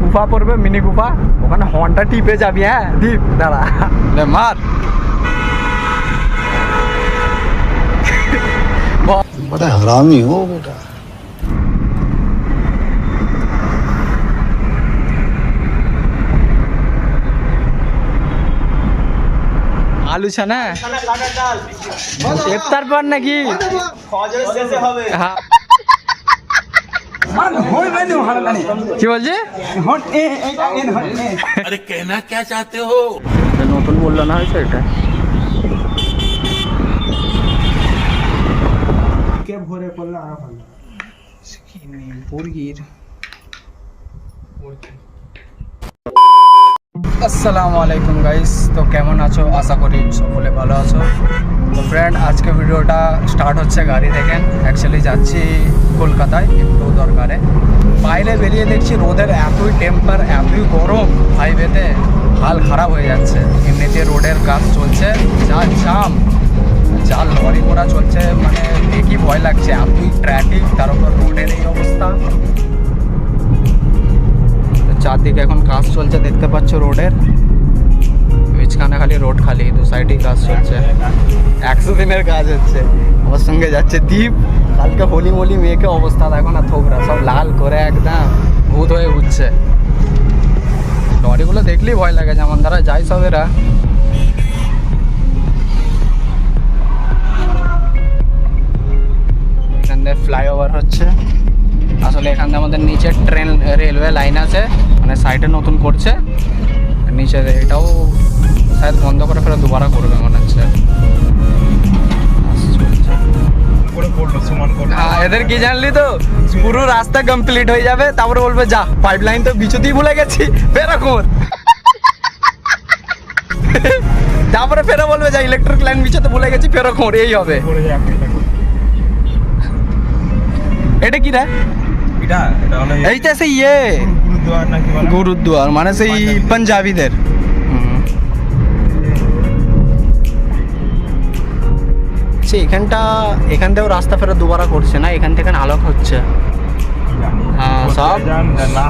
গুফা পড়বে মিনি গুফা ওখানে হর্নটা টিপে যাবি হ্যাঁ দীপ দাঁড়া লে, মার बड़ा हरामी हो बेटा আলু ছানা ইফতার পর নাকি হ্যাঁ কি বলছে আরে কেনা কে চাতে হো নতুন বললো না হয়েছে এটা কে ভরে করলে আরো ভালো মুরগির মুরগির আসসালামু আলাইকুম গাইস তো কেমন আছো? আশা করি সকলে ভালো আছো। তো ফ্রেন্ড আজকে ভিডিওটা স্টার্ট হচ্ছে গাড়ি দেখেন অ্যাকচুয়ালি যাচ্ছি কলকাতায়, একটু দরকারে। বাইরে বেরিয়ে দেখছি রোদের এতই টেম্পার এতই গরম। হাইওয়েতে হাল খারাপ হয়ে যাচ্ছে। এমনিতে রোডের কাজ চলছে, যা জাম যা লরি ঘোড়া চলছে মানে দেখি ভয় লাগছে। এতই ট্রাফিক তার উপর রোডের এই অবস্থা। চারদিকে এখন কাজ চলছে, দেখতে পাচ্ছ রোডের। মাঝখানে খালি রোড খালি, দু সাইডেই কাজ চলছে। একশো দিনের কাজ হচ্ছে। আমার সঙ্গে যাচ্ছে দ্বীপ কালকে হোলি মোলি মেয়েকে অবস্থা দেখো না, থোকরা, সব লাল করে একদম, ভূত হয়ে উঠছে। লরিগুলো দেখলেই ভয় লাগে, যেমন তারা যায় সব এরা। ফ্লাইওভার হচ্ছে। আসলে এখান আমাদের নিচে ট্রেন রেলওয়ে লাইন আছে মানে সাইডে নতুন করছে। নিচে এটাও শায়দ বন্ধ করে ফেলে দুবারা করবে মনে হচ্ছে। হ্যাঁ এদের কি জানলি তো? পুরো রাস্তা কমপ্লিট হয়ে যাবে তারপরে বলবে যা পাইপ লাইন তো বিচুতেই ভুলে গেছি ফেরাকুন তারপরে ফেরা বলবে যা ইলেকট্রিক লাইন বিচুতে ভুলে গেছি ফেরাকুন এই হবে। এটা কি রে? এইটা সেই ইয়ে। গুরুদ্বার মানে সেই পাঞ্জাবিদের। সে এখানটা এখান থেকেও রাস্তা ফেরা দুবারা করছে না? এখান থেকে আলোক হচ্ছে। হ্যাঁ সব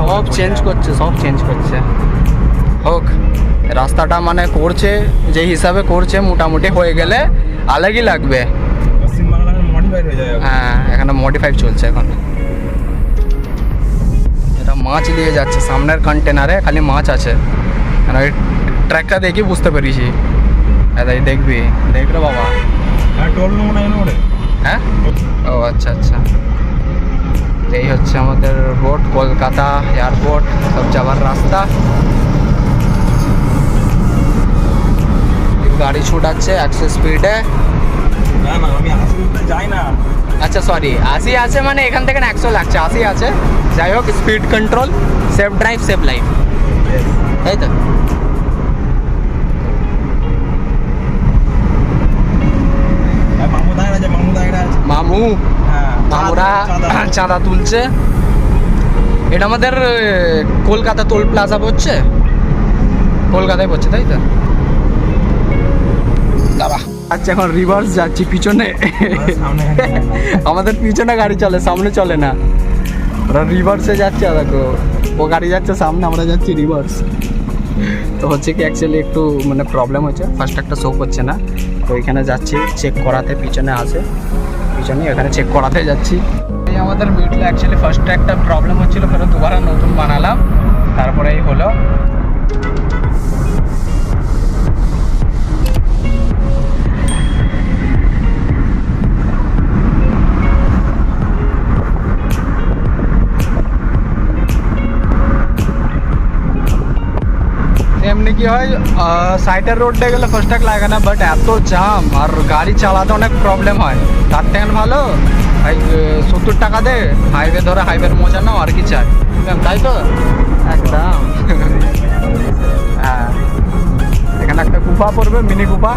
সব চেঞ্জ করছে সব চেঞ্জ করছে। হোক রাস্তাটা মানে করছে যে হিসাবে করছে মোটামুটি হয়ে গেলে আলাগই লাগবে। হ্যাঁ এখানে। মডিফাই চলছে এখন। এটা মাছ দিয়ে যাচ্ছে সামনের কন্টেনারে খালি মাছ আছে। আর ওই ট্র্যাকটা দেখি বুঝতে পেরেছি। এটাই দেখবি দেখলে বাবা। হ্যাঁ ও আচ্ছা আচ্ছা। এই হচ্ছে আমাদের রোড কলকাতা এয়ারপোর্ট সব যাওয়ার রাস্তা। গাড়ি ছুটাচ্ছে একশো স্পিডে আচ্ছা সরি আশি আছে মানে এখান থেকে একশো লাগছে। আশি আছে। যাই হোক speed control safe drive safe life তাই তো। মামু মামুরা চাঁদা তুলছে। এটা আমাদের কলকাতা টোল প্লাজা পড়ছে? কলকাতায় পড়ছে তাই তো? দাঁড়া। আচ্ছা এখন রিভার্স যাচ্ছি, পিছনে। আমাদের পিছনে গাড়ি চলে, সামনে চলে না। ওরা রিভার্সে যাচ্ছে দেখো, ও গাড়ি যাচ্ছে সামনে, আমরা যাচ্ছি রিভার্স তো হচ্ছে কি অ্যাকচুয়ালি একটু মানে প্রবলেম হচ্ছে। ফার্স্ট একটা শো করছে না। তো এখানে যাচ্ছি চেক করাতে পিছনে আছে। পিছনে, এখানে চেক করাতে যাচ্ছি। এই আমাদের মিটলে অ্যাকচুয়ালি ফার্স্টে একটা প্রবলেম হচ্ছিল ফেরত দুবার নতুন বানালাম। তারপরে এই হলো। এমনি কি হয় সাইডের রোডে গেলে ফার্স্ট লাগে না বাট এত জাম আর গাড়ি চালাতে অনেক প্রবলেম হয়। তার থেকে ভালো সত্তর টাকা দে হাইওয়ে ধরে হাইওয়ের মজা নাও, আর কি চাই। তাই তো? একদম। হ্যাঁ। এখানে একটা গুফা পড়বে মিনি গুফা।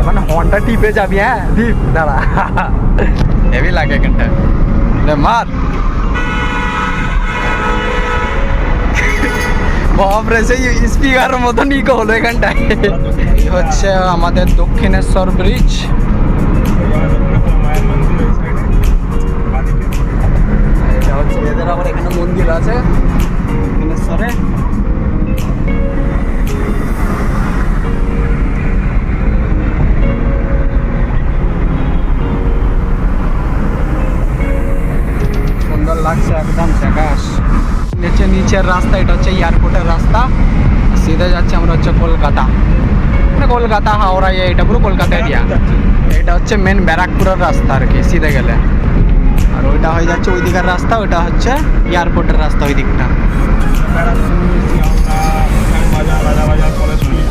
ওখানে হর্নটা টিপে যাবি হ্যাঁ? দীপ দাঁড়া। হেভি লাগে এখানটা মার। বাপরে সেই স্পিকার মতন ইকো হলো এখানটায়। হচ্ছে আমাদের দক্ষিণেশ্বর ব্রিজ এটা হচ্ছে এদের এখানে মন্দির আছে সরে সুন্দর লাগছে একদম ঝাকাস নিচে নিচের রাস্তা, এটা হচ্ছে এয়ারপোর্টের রাস্তা। সিধে যাচ্ছে আমরা হচ্ছে কলকাতা। মানে কলকাতা, হাওড়া এই এটা পুরো কলকাতা এরিয়া এটা হচ্ছে মেন ব্যারাকপুরের রাস্তা আর কি, সিধে গেলে। আর ওইটা হয়ে যাচ্ছে ওই দিকের রাস্তা, ওইটা হচ্ছে এয়ারপোর্টের রাস্তা ওই দিকটা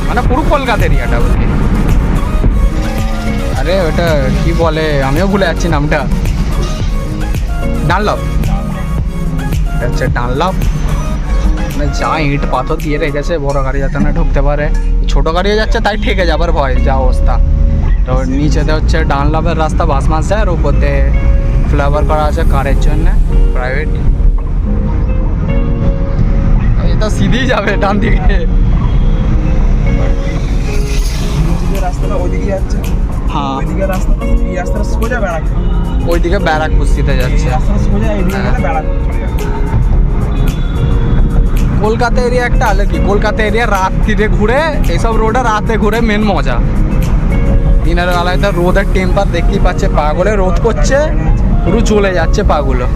মানে পুরো কলকাতা এরিয়াটা কি। আরে ওটা কি বলে? আমিও ভুলে যাচ্ছি নামটা। ডানলপ। এটা হচ্ছে ডানলপ মানে যা ইট পাথর দিয়ে রেখেছে বড় গাড়ি যাতে না ঢুকতে পারে। ছোট গাড়িও যাচ্ছে তাই ঠেকে যাবার ভয় যা অবস্থা। তো নিচেতে হচ্ছে ডানলপের রাস্তা বাস মাসে আর উপরতে ফ্লাইওভার করা আছে কারের জন্য প্রাইভেট। এটা সিধেই যাবে ডান দিকে। রাস্তাটা ওইদিকে যাচ্ছে। হ্যাঁ। ওইদিকে রাস্তাটা এই রাস্তাটা সোজা বেড়াচ্ছে। ওইদিকে ব্যারাকপুর সিধে এই যাচ্ছে। কলকাতা এরিয়া একটা আলাদা। কলকাতা এরিয়া রাত্রিরে ঘুরে এইসব রোডে রাতে ঘুরে মেন মজা। দিনের বেলায় তো রোদের টেম্পার দেখতেই পাচ্ছে, পাগলে রোদ করছে, পুরো চলে যাচ্ছে পাগুলো।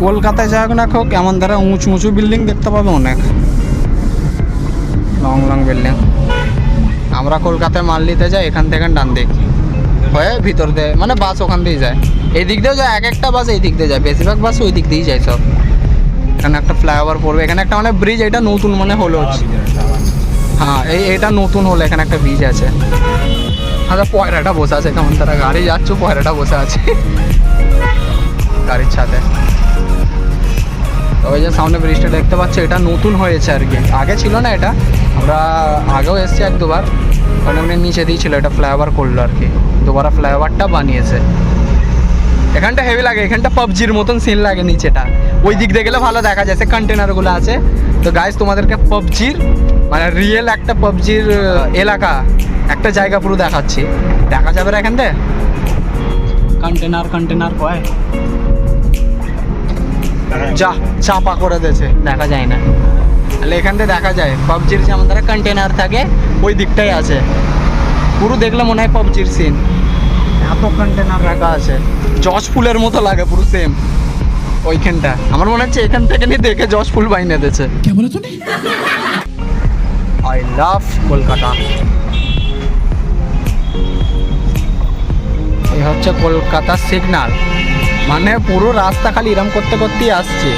কলকাতায় যাক না খো কেমন ধারা উঁচু উঁচু বিল্ডিং দেখতে পাবে অনেক। লং লং বিল্ডিং আমরা কলকাতায় মাল নিতে যাই, এখান থেকে ডান দিক। হয়ে ভিতর দিয়ে মানে বাস ওখান দিয়েই যায়। এই দিক দিয়েও যায় এক একটা বাস এই দিক দিয়ে যায়। বেশিরভাগ বাস ওই দিক দিয়েই যায় সব। এখানে একটা ফ্লাইওভার পড়বে এখানে একটা মানে ব্রিজ এটা নতুন মানে হলো। হ্যাঁ এই এটা নতুন হলো এখানে একটা ব্রিজ আছে। আচ্ছা পয়রাটা বসে আছে কেমন তারা গাড়ি যাচ্ছ পয়রাটা বসে আছে। গাড়ির ছাদে। ওই যে সামনে ব্রিজটা দেখতে পাচ্ছ এটা নতুন হয়েছে আর কি। আগে ছিল না এটা। আমরা আগেও এসেছি এক দুবার। এমনি নিচে দিয়েছিল এটা ফ্লাইওভার করল আর কি। দুবার ফ্লাইওভারটা বানিয়েছে। এখানটা হেভি লাগে, এখানটা পাবজির মতন সিন লাগে নিচেটা। ওই দিক দিয়ে গেলে ভালো দেখা যায় কন্টেনারগুলো আছে। তো গাইজ তোমাদেরকে পাবজির মানে রিয়েল একটা পাবজির এলাকা, একটা জায়গা পুরো দেখাচ্ছি। দেখা যাবে না এখান কন্টেনার কন্টেনার কয়? যা, চাপা করে দিয়েছে, দেখা যায় না। তাহলে এখান দেখা যায়, পাবজির যেমন তারা কন্টেনার থাকে, ওই দিকটাই আছে। পুরো দেখলে মনে হয় পাবজির সিন এত কন্টেনার রাখা আছে। জজ ফুলের মতো লাগে পুরো সেম ওইখানটা। আমার মনে হচ্ছে এখান থেকে নিয়ে দেখে জজ ফুল বাইনে দিয়েছে। I love Kolkata. এই হচ্ছে কলকাতা সিগনাল মানে পুরো রাস্তা খালি এরম করতে করতেই আসছে।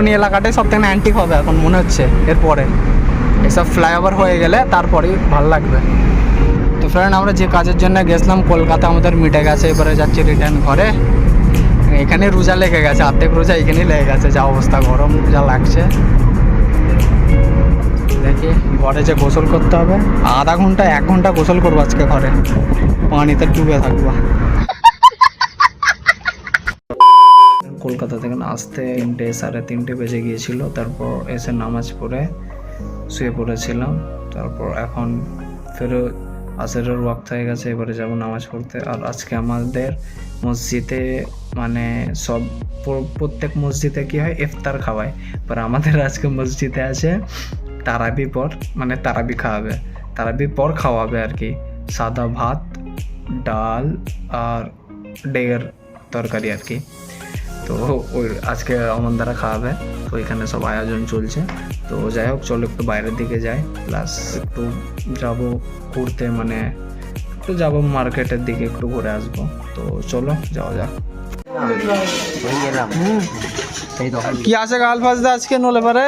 ডানকুনি এলাকাটাই সব থেকে অ্যান্টিক হবে এখন মনে হচ্ছে, এরপরে। এসব ফ্লাইওভার হয়ে গেলে তারপরেই ভালো লাগবে। তো ফ্রেন্ড আমরা যে কাজের জন্য গেছিলাম, কলকাতা আমাদের মিটে গেছে, এবারে যাচ্ছি রিটার্ন ঘরে। এখানে রোজা লেগে গেছে, অর্ধেক রোজা এখানেই লেগে গেছে, যা অবস্থা, গরম যা লাগছে। দেখি, ঘরে যে গোসল করতে হবে। আধা ঘণ্টা, এক ঘণ্টা গোসল করব আজকে ঘরে। পানিতে ডুবে থাকব। কলকাতা থেকে আসতে তিনটে, সাড়ে তিনটে বেজে গিয়েছিল। তারপর এসে নামাজ পড়ে শুয়ে পড়েছিলাম। তারপর এখন ফেরো আসরের ওয়াক্ত হয়ে গেছে, এবারে যাব নামাজ পড়তে। আর আজকে আমাদের মসজিদে মানে সব প্রত্যেক মসজিদে কি হয়, ইফতার খাওয়ায়। পর আমাদের আজকে মসজিদে আছে তারাবি পর মানে তারাবি খাওয়াবে। তারাবি পর খাওয়াবে আর কি। সাদা ভাত, ডাল আর ডেগের তরকারি আর কি। তো ওই আজকে অমন দ্বারা খাওয়াবে। তো এখানে সব আয়োজন চলছে। তো যাই হোক চলো একটু বাইরের দিকে যাই। প্লাস একটু যাব ঘুরতে মানে একটু যাব মার্কেটের দিকে একটু ঘুরে আসব। তো চলো যাওয়া যাক। কি আছে গাল ফাজদা আজকে নলে পারে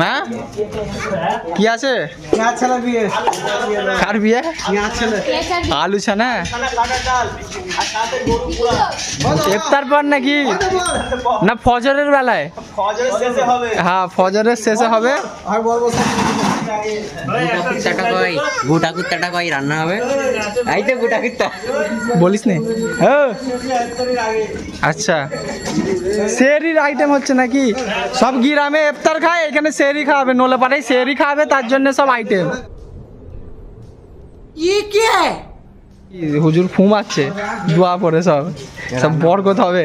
মা? কি আছে? কার বিয়ে? আলু ছানা? ইফতার পর নাকি? না, ফজরের বেলায়? হ্যাঁ ফজরের শেষে হবে। গোটা কুত্তাটা কই রান্না হবে এই তো গোটা কুত্তা বলিস নে। হ্যাঁ। আচ্ছা। শেরির আইটেম হচ্ছে নাকি? সব গ্রামে ইফতার খায়, এখানে শেরি খাওয়াবে নোলে পাড়ায় শেরি খাওয়াবে তার জন্য সব আইটেম হুজুর ফুমাচ্ছে দোয়া পরে সব। সব বরকত হবে।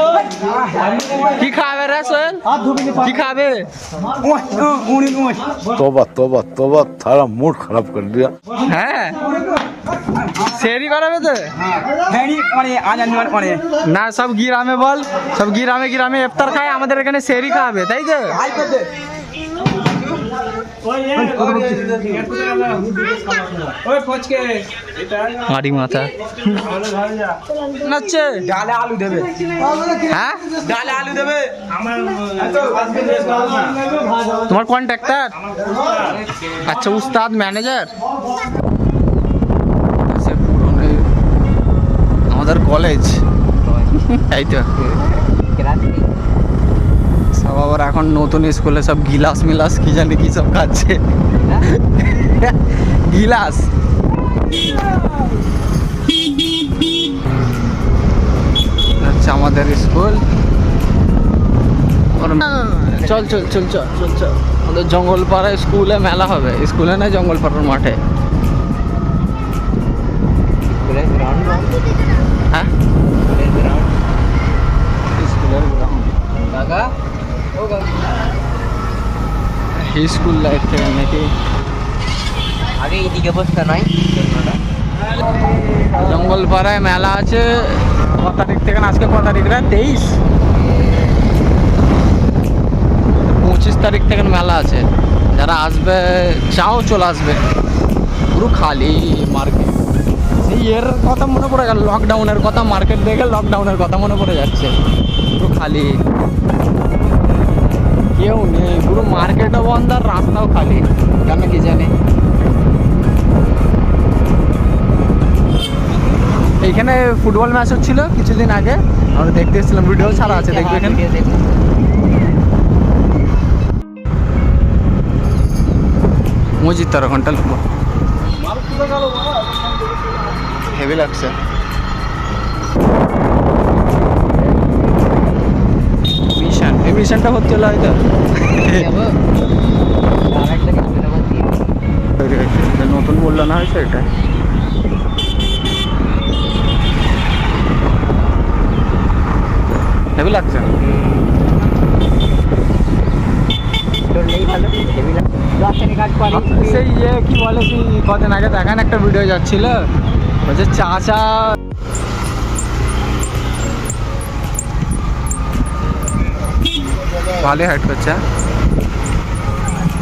বলছে কি খাবে রে সোহেল কি খাবে तोबा तोबा तोबा थारा मूड खराब कर दिया হ্যাঁ সেরি করাবে তো না সব গ্রামে বল সব গ্রামে গ্রামে ইফতার খায় আমাদের এখানে সেরি খাওয়াবে তাই তো হাড়ি মাথা নাচছে ডালে আলু দেবে হ্যাঁ ডালে আলু দেবে তোমার কন্ট্রাক্টর আচ্ছা উস্তাদ ম্যানেজার আমাদের কলেজ এই তো সব আবার এখন নতুন স্কুলে সব গিলাস মিলাস কি জানি কি সব খাচ্ছে। গিলাস। আচ্ছা আমাদের স্কুল। চল চল চল চল চল চল। আমাদের জঙ্গলপাড়া স্কুলে মেলা হবে। স্কুলে না জঙ্গলপাড়ার মাঠে? হ্যাঁ? স্কুল লাইফ থেকে নাকি? আগে এইদিকে বসতে নয় জঙ্গলপাড়ায় মেলা আছে। ক তারিখ থেকে আজকে ক তারিখ? রে তেইশ। পঁচিশ তারিখ থেকে মেলা আছে। যারা আসবে চাও চলে আসবে। পুরো খালি মার্কেট সেই এর কথা মনে পড়ে গেল লকডাউনের কথা মার্কেট দেখে লকডাউনের কথা মনে পড়ে যাচ্ছে। পুরো খালি। কেউ নেই পুরো মার্কেটও বন্ধ আর রাস্তাও খালি। কেন কি জানি? এইখানে ফুটবল ম্যাচ হচ্ছিল কিছুদিন আগে। আমরা দেখতে এসেছিলাম ভিডিও ছাড়া আছে দেখবে এখানে। মসজিদ তেরো ঘণ্টা লাগবো হেভি লাগছে মিশন এই মিশনটা হচ্ছে হয়তো। নতুন বলল না হয়েছে এটা? হেভি লাগছে। সেই ইয়ে কি বলে কি কদিন আগে দেখান একটা ভিডিও যাচ্ছিল। বলছে চাচা ভালোই হাইট করছে হ্যাঁ?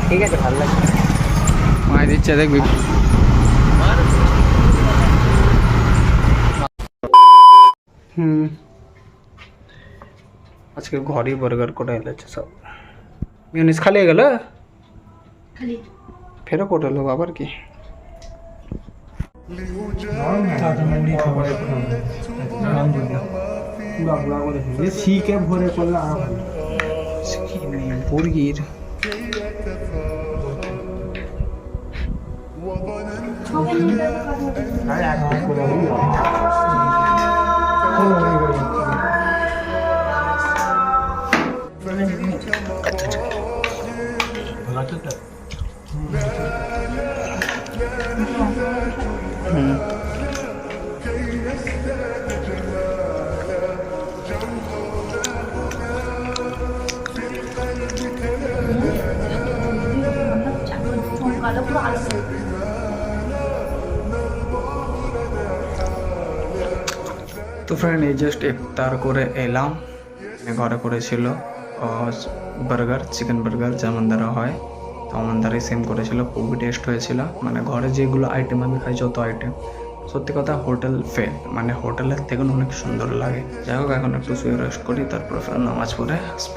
ঠিক আছে ভালো লাগছে। মায় দিচ্ছে দেখবি। হুম। আজকে ঘরেই বার্গার করে এলেছে সব। মিউনিস খালি হয়ে গেল? ফেরো কোট হলো আবার কি? শিখে ভরে করলে 스킨 모르길 아니 아니 그거 음. তো ফ্রেন্ড এই জাস্ট ইফতার করে এলাম। ঘরে করেছিল বার্গার চিকেন বার্গার যেমন দ্বারা হয় তো আমার দ্বারাই সেম করেছিল, খুবই টেস্ট হয়েছিল। মানে ঘরে যেগুলো আইটেম আমি খাই, যত আইটেম সত্যি কথা হোটেল ফেল মানে হোটেলের থেকে অনেক সুন্দর লাগে। যাই হোক, এখন একটু শুয়ে রেস্ট করি, তারপরে নামাজ পড়ে আসব।